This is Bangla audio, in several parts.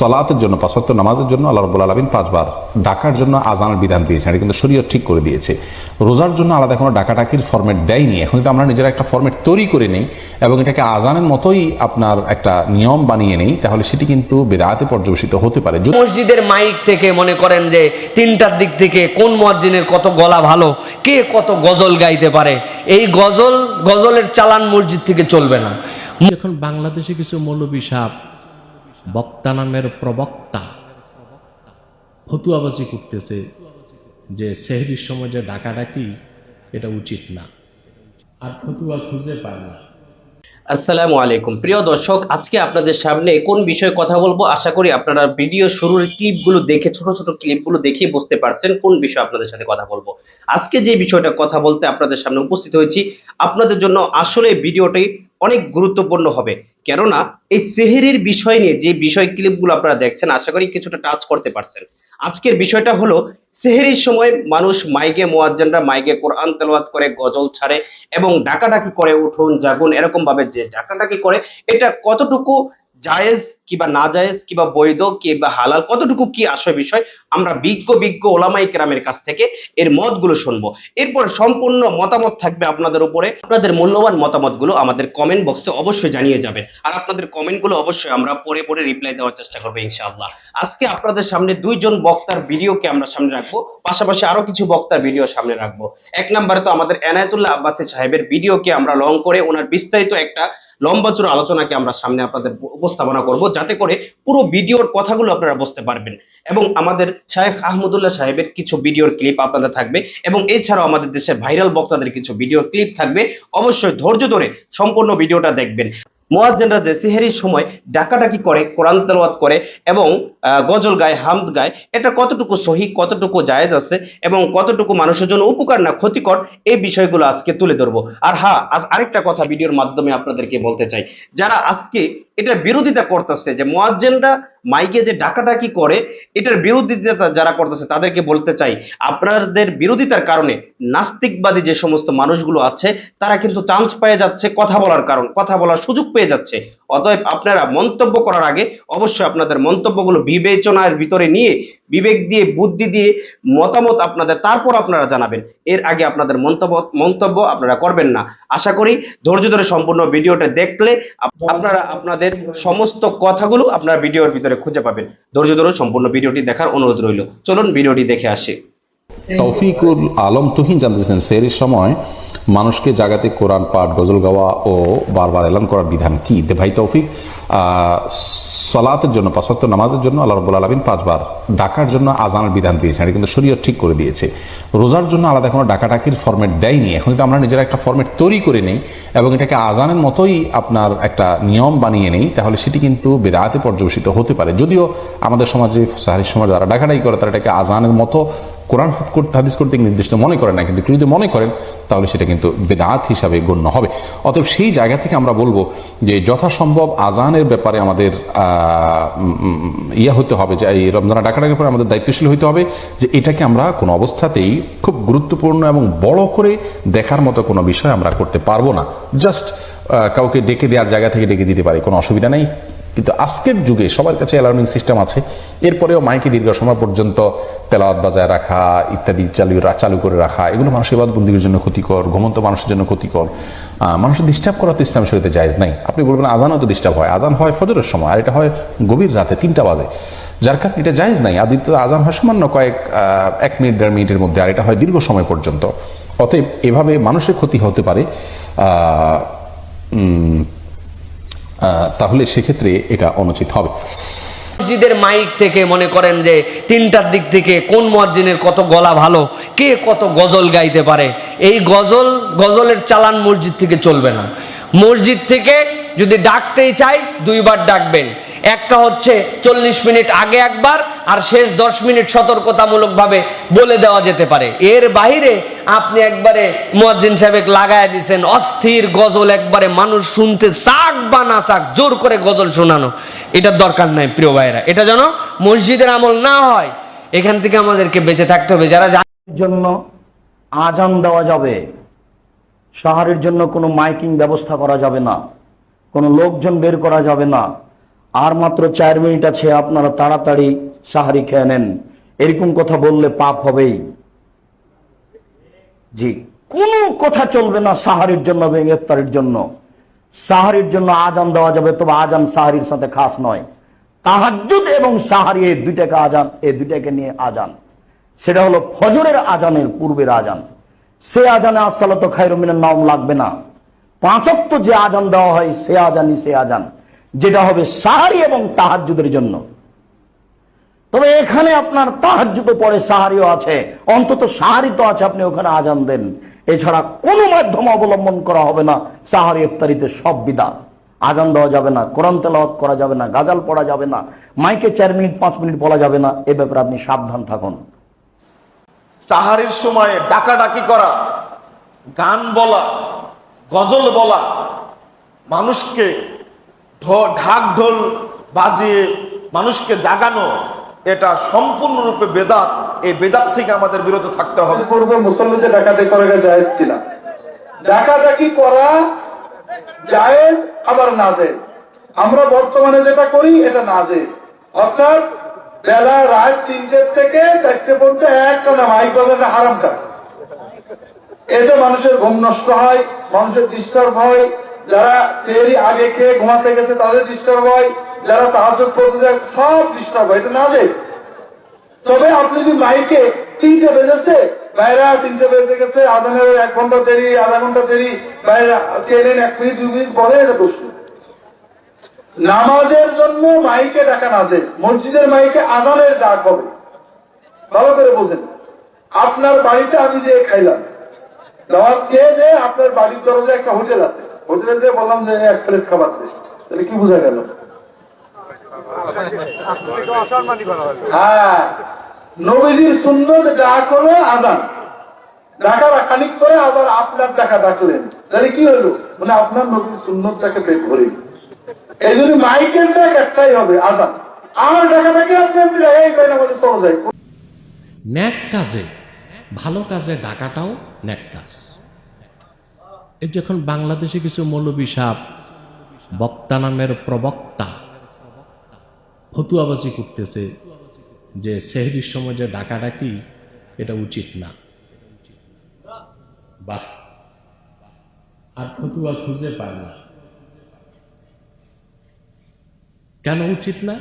সলাতের জন্য পাঁচত্ব নামাজের জন্য আল্লাহ রব্বুল আলমিন পাঁচবার ডাকার জন্য আজানের বিধান দিয়েছে এটা কিন্তু শরীয়ত ঠিক করে দিয়েছে। রোজার জন্য আলাদা কোনো ডাকাডাকির ফর্মেট দেয়নি। এখন তো আমরা নিজেরা একটা ফর্মেট তৈরি করে নেই এবং এটাকে আজানের মতোই আপনার একটা নিয়ম বানিয়ে নেই তাহলে সেটি কিন্তু বেদাতে পর্যবেসিত হতে পারে। মসজিদের মাইক থেকে মনে করেন যে তিনটার দিক থেকে কোন মসজিদের কত গলা ভালো কে কত গজল গাইতে পারে এই গজল গজলের চালান মসজিদ থেকে চলবে না। এখন বাংলাদেশে কিছু মৌলবী সাপ বক্তা নামের প্রবক্তা। ফতুয়াবাজি করতেছে যে সেহরির সময় যে ডাকাডাকি, এটা উচিত না। আর ফতুয়া খুঁজে পায় না। আসসালামু আলাইকুম। প্রিয় দর্শক, আজকে আপনাদের সামনে কোন বিষয়ে কথা বলব? আশা করি আপনারা ভিডিও শুরুর ক্লিপগুলো দেখে, ছোট ছোট ক্লিপগুলো দেখে বুঝতে পারছেন কোন বিষয়ে আপনাদের সাথে কথা বলব। আজকে যে বিষয়টা কথা বলতে আপনাদের সামনে উপস্থিত হয়েছি, আপনাদের জন্য আসলে ভিডিওটি অনেক গুরুত্বপূর্ণ হবে। কেননা, এই সেহেরির বিষয় নিয়ে যে বিষয় ক্লিপগুলো আপনারা দেখছেন, আশা করি কিছুটা টাচ করতে পারছেন। আজকের বিষয়টা হলো, সেহেরির সময় মানুষ মাইকে মোয়াজ্জানরা মাইকে কোরআন তেলাওয়াত করে, গজল ছাড়ে এবং ডাকাডাকি করে উঠুন জাগুন এরকম ভাবে যে ডাকাডাকি করে, এটা কতটুকু জায়েজ কিবা না জায়েজ কিবা বৈধ কিবা হালাল, কতটুকু কি আসে বিষয়, আমরা বিজ্ঞ বিজ্ঞ ওলামাই কেরামের কাছ থেকে এর মতগুলো শুনব। এরপর সম্পূর্ণ মতামত থাকবে আপনাদের উপরে। আপনাদের মূল্যবান মতামতগুলো আমাদের কমেন্ট বক্সে অবশ্যই জানিয়ে যাবেন। আর আপনাদের কমেন্টগুলো অবশ্যই আমরা পরে পরে রিপ্লাই দেওয়ার চেষ্টা করব ইনশাআল্লাহ। আজকে আপনাদের সামনে দুইজন বক্তার ভিডিওকে আমরা সামনে রাখব। পাশাপাশি আরও কিছু বক্তার ভিডিও সামনে রাখব। এক নম্বরে তো আমাদের এনায়েতুল্লাহ আব্বাসী সাহেবের ভিডিওকে আমরা লং করে ওনার বিস্তারিত একটা লম্বা চূড়া আলোচনাকে আমরা সামনে আপনাদের উপস্থাপনা করব, যাতে করে পুরো ভিডিওর কথাগুলো আপনারা বুঝতে পারবেন। এবং আমাদের শাহেখ আহমদুল্লাহ সাহেবের কিছু ভিডিওর ক্লিপ আপনাদের থাকবে, এবং এছাড়াও আমাদের দেশের ভাইরাল বক্তাদের কিছু ভিডিও ক্লিপ থাকবে। অবশ্যই ধৈর্য ধরে সম্পূর্ণ ভিডিওটা দেখবেন। মোয়াজ্জেনরা যে সিহেরির সময় ডাকাডাকি করে, কোরআন তেলাওয়াত করে এবং গজল গায়, হামদ গায়, এটা কতটুকু সহি, কতটুকু জায়েজ আছে এবং কতটুকু মানুষের জন্য উপকার না ক্ষতিকর, এই বিষয়গুলো আজকে তুলে ধরবো। আর হ্যাঁ আজ আরেকটা কথা ভিডিওর মাধ্যমে আপনাদেরকে বলতে চাই। যারা আজকে এটা বিরোধিতা করতেছে যে মোয়াজ্জেনরা মাইকে যে ডাকাডাকি করে, এটার বিরোধিতা যারা করতেছে তাদেরকে বলতে চাই, আপনাদের বিরোধিতার কারণে নাস্তিকবাদী যে সমস্ত মানুষগুলো আছে, তারা কিন্তু চান্স পেয়ে যাচ্ছে কথা বলার কারণ, কথা বলার সুযোগ পেয়ে যাচ্ছে। অতএব আপনারা মন্তব্য করার আগে অবশ্যই আপনাদের মন্তব্যগুলো বিবেচনার ভিতরে নিয়ে বিবেক দিয়ে, বুদ্ধি দিয়ে মতামত আপনাদের, তারপর আপনারা জানাবেন। এর আগে আপনাদের মন্তব্য মন্তব্য আপনারা করবেন না। আশা করি ধৈর্য ধরে সম্পূর্ণ ভিডিওটা দেখলে আপনারা আপনাদের সমস্ত কথাগুলো আপনারা ভিডিওর ভিতরে খুঁজে পাবেন। ধৈর্য ধরে সম্পূর্ণ ভিডিওটি দেখার অনুরোধ রইল। চলুন ভিডিওটি দেখে আসি। তৌফিকুল আলম তুহিন জানতেছেন সেহরির সময় মানুষকে জাগাতে কোরআন পাঠ, গজল গাওয়া ও বারবার এলান করার বিধান কি? ভাই তৌফিক সলাতের জন্য পাঁচত্ব নামাজের জন্য আল্লাহ রব্বুল আলমিন পাঁচবার ডাকার জন্য আজানের বিধান দিয়েছে এটা কিন্তু শরীয়ত ঠিক করে দিয়েছে। রোজার জন্য আলাদা কোনো ডাকাডাকির ফর্মেট দেয়নি। এখন তো আমরা নিজেরা একটা ফর্মেট তৈরি করে নেই এবং এটাকে আজানের মতোই আপনার একটা নিয়ম বানিয়ে নেই, তাহলে সেটি কিন্তু বেদাতে পর্যবেসিত হতে পারে। যদিও আমাদের সমাজে সাহারির সমাজ যারা ডাকাডাকি করে, তারা এটাকে আজানের মতো কোরআন হাদিস করতে নির্দিষ্ট মনে করেন না, কিন্তু যদি মনে করেন, তাহলে সেটা কিন্তু বেদাত হিসাবে গণ্য হবে। অতএব সেই জায়গা থেকে আমরা বলব যে যথাসম্ভব আজানের ব্যাপারে আমাদের ইয়ে হতে হবে, যে এই রমজানা ডাকাডাকির পরে আমাদের দায়িত্বশীল হতে হবে, যে এটাকে আমরা কোনো অবস্থাতেই খুব গুরুত্বপূর্ণ এবং বড় করে দেখার মতো কোনো বিষয় আমরা করতে পারব না। জাস্ট কাউকে ডেকে দেওয়ার জায়গা থেকে ডেকে দিতে পারি, কোনো অসুবিধা নেই। কিন্তু আজকের যুগে সবার কাছে অ্যালার্মিং সিস্টেম আছে। এরপরেও মাইকে দীর্ঘ সময় পর্যন্ত তেলাওয়াত বাজায় রাখা, ইত্যাদি চালু চালু করে রাখা, এগুলো মানুষের বন্দীর জন্য ক্ষতিকর, ঘুমন্ত মানুষের জন্য ক্ষতিকর। মানুষের ডিস্টার্ব করা তো ইসলাম শরীরে জায়জ নাই। আপনি বলবেন আজানও তো ডিস্টার্ব হয়। আজান হয় ফজরের সময়, আর এটা হয় গভীর রাতে তিনটা বাজে। যার কারণে এটা জায়েজ নাই। আর দ্বিতীয় আজান হয় সামান্য কয়েক এক মিনিট, দেড় মিনিটের মধ্যে, আর এটা হয় দীর্ঘ সময় পর্যন্ত। অতএব এভাবে মানুষের ক্ষতি হতে পারে। তাহলে সেক্ষেত্রে এটা অনুচিত হবে। মসজিদের মাইক থেকে মনে করেন যে তিনটার দিক থেকে কোন মসজিদের কত গলা ভালো, কে কত গজল গাইতে পারে, এই গজল, গজলের চালান মসজিদ থেকে চলবে না। মসজিদ থেকে যদি ডাকতেই চাই, দুইবার ডাকবেন। একটা হচ্ছে চল্লিশ মিনিট আগে একবার, আর শেষ দশ মিনিট সতর্কতামূলকভাবে বলে দেওয়া যেতে পারে। এর বাইরে আপনি একবারে মুয়াজ্জিন সাহেব লাগায় দিয়েছেন অস্থির গজল একবারে মানুষ শুনতে চাক বা না চাক, জোর করে গজল শোনানো। এটার দরকার নাই, প্রিয় ভাইরা এটা যেন মসজিদের আমল না হয়, এখান থেকে আমাদেরকে বেঁচে থাকতে হবে। যারা জানে জন্য আজান দেওয়া যাবে। শহরের জন্য কোনো মাইকিং ব্যবস্থা করা যাবে না। কোনো লোকজন বের করা যাবে না। আর মাত্র চার মিনিট আছে, আপনারা তাড়াতাড়ি সাহারি খেয়ে নেন। এরকম কথা বললে পাপ হবেই। জি। কোনো কথা চলবে না সাহারির জন্য এবং ইফতারির জন্য। সাহারির জন্য আজান দেওয়া যাবে, তবে আজান সাহারির সাথে খাস নয়। তাহাজ্জুদ এবং সাহারি, এই দুইটাকে আজান, এই দুইটাকে নিয়ে আজান। সেটা হলো ফজরের আজানের পূর্বের আজান। সে আজানে আসসালাত খাইরুমিনের নাম লাগবে না। পাঁচক্ত যে আজান দেওয়া হয়, সে আজানই সে আজান, যেটা হবে সাহারি এবং তাহাজ্জুদের জন্য। তবে এখানে আপনার তাহাজ্জুদ পরে সাহারিও আছে, অন্তত সাহারি তো আছে, আপনি ওখানে আজান দেন। এছাড়া কোনো মাধ্যম অবলম্বন করা হবে না, সাহারি ইফতারিতে সব বিদা আজান দেওয়া যাবে না, কোরআন তেলাওয়াত করা যাবে না, গাজাল পড়া যাবে না, মাইকে চার মিনিট, পাঁচ মিনিট বলা যাবে না, এ ব্যাপারে আপনি সাবধান থাকুন। সাহারির সময় ডাকাডাকি করা, গান বলা, গজল বলা, মানুষকে ঢাক ঢোল বাজিয়ে মানুষকে জাগানো, এটা সম্পূর্ণরূপে বেদাত। এই বেদাত থেকে আমাদের বিরত থাকতে হবে। করা ডাকাডাকি করা আবার আমরা বর্তমানে যেটা করি, এটা নাজেজ। অর্থাৎ বেলা রাত তিনটের থেকে চারটে পর্যন্ত একটা মাইক বাজানো হারাম কাজ এতে মানুষের ঘুম নষ্ট হয়, মানুষের ডিস্টার্ব হয়, যারা তেরি আগে খেয়ে ঘুমাতে গেছে তাদের ডিস্টার্ব হয়, যারা সাহায্য করতে যায় সব ডিস্টার্ব হয়, এটা নাজেজ তবে আপনি যদি মাইকে তিনটে বেজেছে বাইরা তিনটে বেজে গেছে আদানের এক ঘণ্টা দেরি, আধা ঘণ্টা দেরি বাইরা ট্রেনের এক মিনিট, দুই মিনিট পরে এটা দোষ। নামাজের জন্য মাইকে ডাকা না দেয় মসজিদের মাইকে আজানের ডাক হবে। ভালো করে বোঝেন। আপনার বাড়িতে আমি যে খাইলাম, দাওয়াত খেয়ে যে আপনার বাড়ির দরজা একটা হোটেল আছে, হোটেলে যে বললাম যে এক প্লেট খাবার দে, তাহলে কি বোঝা গেল? হ্যাঁ নবীজির সুন্নত ডাক হলো আজান। ডাকার খানিক করে আবার আপনার ডাকা ডাকলেন। তাহলে কি হলো? মানে আপনার নবীর সুন্দরটাকে বের করে এই জন্য ডাক একটাই হবে আমার ডাকাটাকে আপনি আপনি জায়গায় ন্যাক কাজে, ভালো কাজে ডাকাটাও ন্যাক কাজ। এই যখন বাংলাদেশে কিছু মৌলবী সাপ, বক্তা নামের প্রবক্তা ফতুয়াবাজি করতেছে যে সেহরির সময় যে ডাকাডাকি এটা উচিত না। বাহ। আর ফতুয়া খুঁজে পায় না। কেন উচিত না?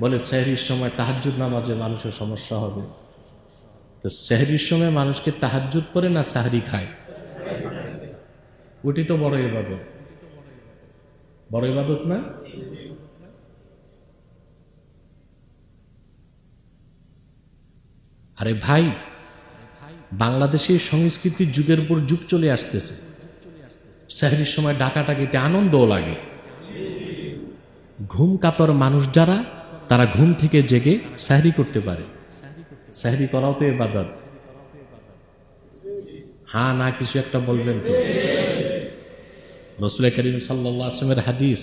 বলে সেহরির সময় তাহাজ্জুদ নামাজে মানুষের সমস্যা হবে। তো সেহরির সময় মানুষকে তাহাজ্জুদ করে না সাহরি খায়? ওটি তো বড় ইবাদত। বড় ইবাদত না? আরে ভাই বাংলাদেশের সংস্কৃতির যুগের পর যুগ চলে আসতেছে। সেহরির সময় ডাকাটাকিতে আনন্দও লাগে। ঘুম কাতর মানুষ যারা, তারা ঘুম থেকে জেগে স্যারি করতে পারে। স্যারি করাও তো এবাদত হ্যাঁ না, কিছু একটা বলবেন তো। রসুল করিম সাল্লা আসমের হাদিস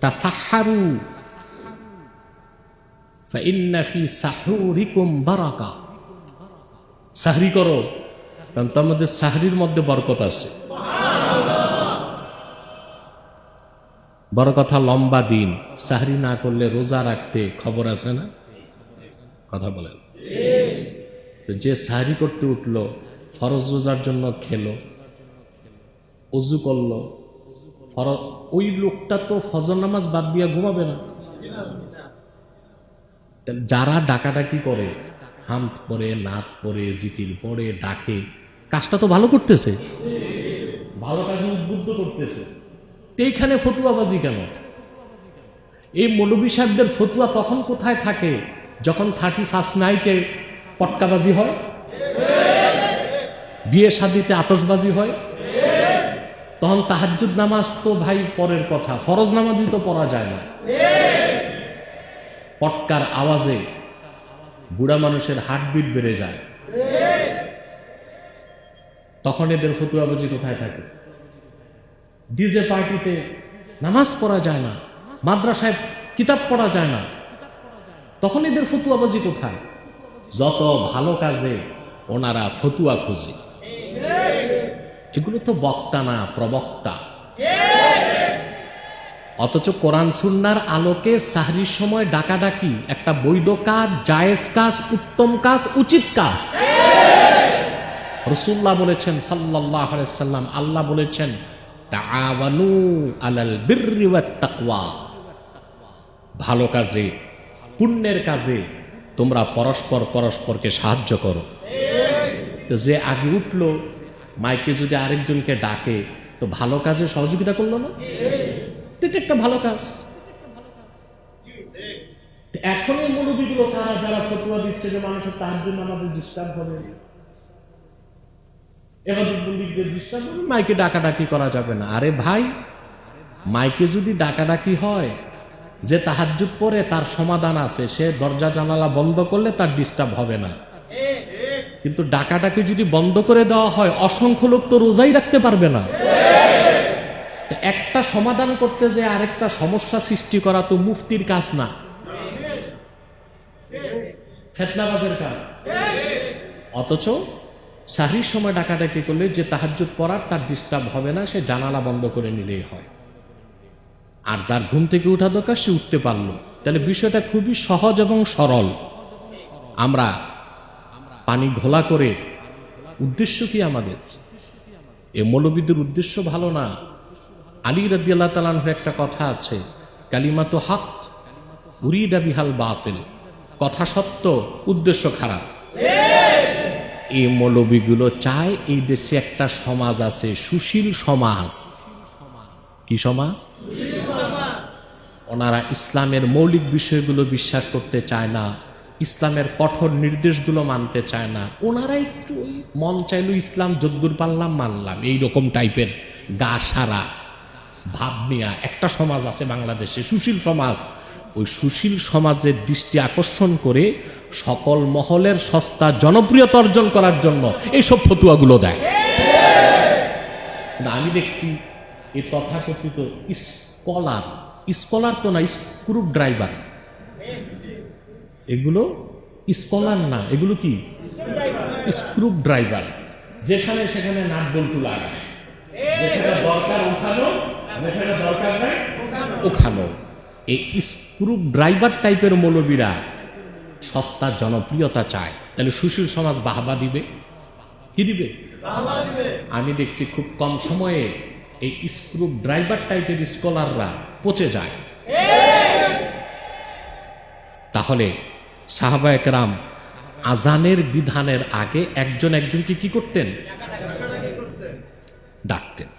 তা সাহারু সাহরি করো, কারণ তার মধ্যে সাহরির মধ্যে বরকত আছে। বড় কথা, লম্বা দিন। সাহরি না করলে রোজা রাখতে খবর আছে না? কথা বলেন। তো যে সাহরি করতে উঠল, ফরজ রোজার জন্য খেলো অজু করল ওই লোকটা তো ফজর নামাজ বাদ দিয়া ঘুমাবে না। যারা ডাকাডাকি করে হাম পরে, নাত পরে, জিকির পরে, ডাকে, কাজটা তো ভালো করতেছে। ভালো কাজে উদ্বুদ্ধ করতেছে। এইখানে ফতুয়াবাজি কেন? এই মৌলবী সাহেবদের ফতুয়া তখন কোথায় থাকে? যখন থার্টি ফার্স্ট নাইটে পটকাবাজি হয়? বিয়ে শাদিতে আতসবাজি হয়? তখন তাহাজ্জুদ নামাজ তো ভাই পরের কথা, ফরজ নামাজই তো পড়া যায় না। পটকার আওয়াজে বুড়া মানুষের হার্টবিট বেড়ে যায়। তখন এদের ফতুয়াবাজি কোথায় থাকে? ডিজে পার্টিতে নামাজ পড়া যায় না, মাদ্রাসায় কিতাব পড়া যায় না। তখন এদের ফতুয়াবাজি কোথায়? যত ভালো কাজে ওনারা ফতুয়া খুঁজে। এগুলো তো বক্তা না, প্রবক্তা। অথচ কোরআন সুন্নার আলোকে সাহরির সময় ডাকাডাকি, একটা বৈধ কাজ, জায়েজ কাজ, উত্তম কাজ, উচিত কাজ। রসুল্লাহ বলেছেন সাল্লাহ সাল্লাম আল্লাহ বলেছেন ভালো কাজে, পুণ্যের কাজে তোমরা পরস্পর পরস্পরকে সাহায্য করো। তো যে আগে উঠল, মাইকে যদি আরেকজনকে ডাকে, তো ভালো কাজে সহযোগিতা করল না? এটা একটা ভালো কাজ। এখন মৌলবীগুলো কারা যারা ফতুয়া দিচ্ছে যে মানুষের তার জন্য আমাদের ডিস্টার্ব হবে যে ডিস্টার্ব হবে মাইকে ডাকাডাকি করা যাবে না। আরে ভাই, মাইকে যদি ডাকাডাকি হয়, যে তাহাজ্জুদ পরে তার সমাধান আছে, সে দরজা জানালা বন্ধ করলে তার ডিস্টার্ব হবে না। কিন্তু ডাকাটাকে যদি বন্ধ করে দেওয়া হয়, অসংখ্য লোক তো রোজাই রাখতে পারবে না। একটা সমাধান করতে যে আরেকটা সমস্যা সৃষ্টি করা তো মুফতির কাজ না। কাজ। অথচ সাহরির সময় ডাকাডাকি করলে যে তাহাজ্জুদ পড়ার তার ডিস্টার্ব হবে না, সে জানালা বন্ধ করে নিলেই হয়। আর যার ঘুম থেকে উঠা দরকার, সে উঠতে পারল। তাহলে বিষয়টা খুবই সহজ এবং সরল। আমরা পানি ঘোলা করে, উদ্দেশ্য কি আমাদের? এ মৌলবিদের উদ্দেশ্য ভালো না? আলী রাদি আল্লাহ তালানহর একটা কথা আছে কালিমা তো হাক উরিদা বিহাল বাতিল। কথা সত্য, উদ্দেশ্য খারাপ। এই মৌলবিগুলো চায় এই দেশে একটা সমাজ আছে, সুশীল সমাজ। কি সমাজ? ওনারা ইসলামের মৌলিক বিষয়গুলো বিশ্বাস করতে চায় না, ইসলামের কঠোর নির্দেশগুলো মানতে চায় না। ওনারা একটু মন চাইলো ইসলাম যদ্দূর পারলাম, মানলাম। এই রকম টাইপের গা সারা, ভাব নিয়া একটা সমাজ আছে বাংলাদেশে, সুশীল সমাজ। ওই সুশীল সমাজের দৃষ্টি আকর্ষণ করে সকল মহলের সস্তা জনপ্রিয়তা অর্জন করার জন্য এইসব ফতুয়াগুলো দেয়। আমি দেখছি এই তথাকথিত স্কলার স্কলার তো না স্ক্রু ড্রাইভার এগুলো স্কলার না, এগুলো কি? স্ক্রু ড্রাইভার যেখানে সেখানে নাট বল্টু লাগায়। যেখানে দরকার উঠানো, যেখানে দরকার নাই ওখানো এই স্ক্রু ড্রাইভার টাইপের মৌলবীরা সস্তা জনপ্রিয়তা চায়। তাহলে সুশীল সমাজ বাহবা দিবে? কি দিবে? আমি দেখছি খুব কম সময়ে এই স্ক্রু ড্রাইভার টাইপের স্কলাররা পচে যায়। তাহলে সাহাবা একরাম আজানের বিধানের আগে একজন একজনকে কি করতেন? ডাকতেন।